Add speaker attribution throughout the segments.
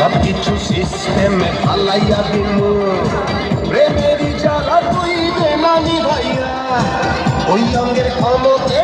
Speaker 1: সব কিছু সিস্টেমে ফালাইয়া দিমু। প্রেমেরই জ্বালা তুই বেমানি ভাইয়া। ওই অঙ্গের ক্ষমতা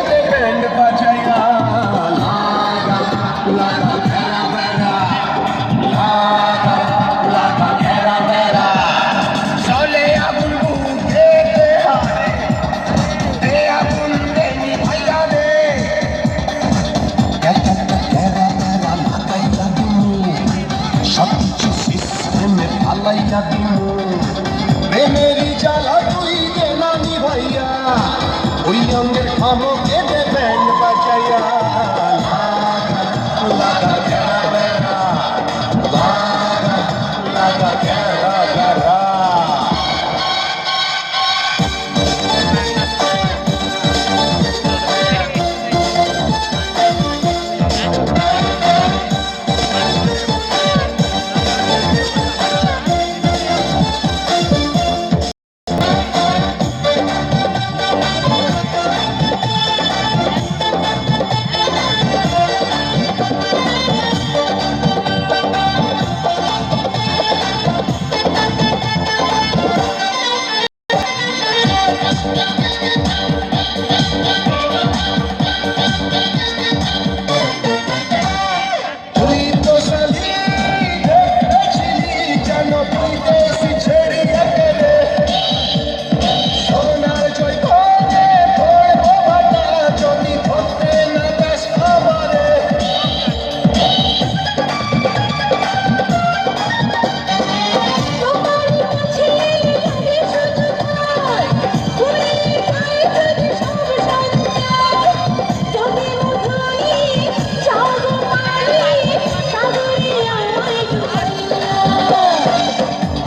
Speaker 1: লাইকা তু প্রেমেরই জ্বালা তুই দেনা নিভাইয়া ওই অঙ্গের খামকে দেবেন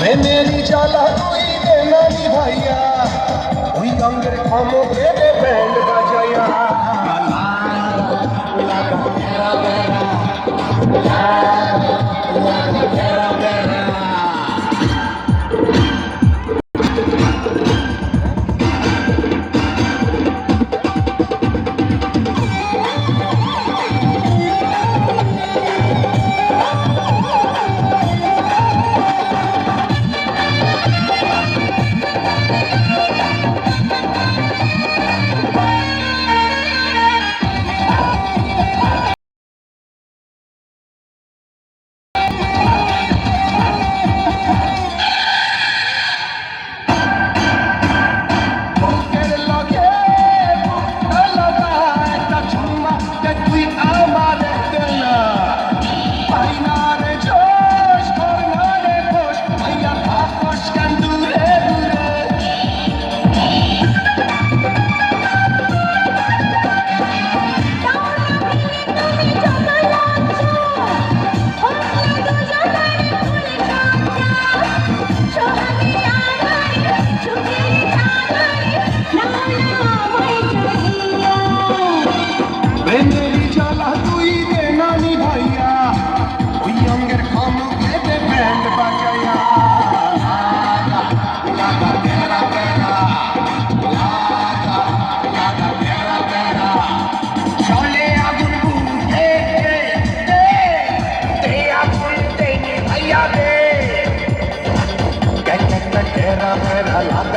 Speaker 1: है मेरी जाला कोई देना नहीं भैया कोई अंगर खामो दे दे बैंड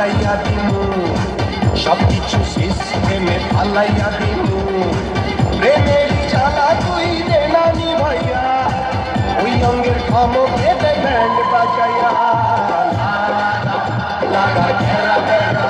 Speaker 1: ফালাইয়া দিব সব কিছু সিস্টেমে ফালাইয়া দিব প্রেমের জ্বালা তুই দেনা নিভাইয়া ওই অঙ্গের খামকে দে ব্যান্ড বাজাইয়া লাগা ঘেরা ঘেরা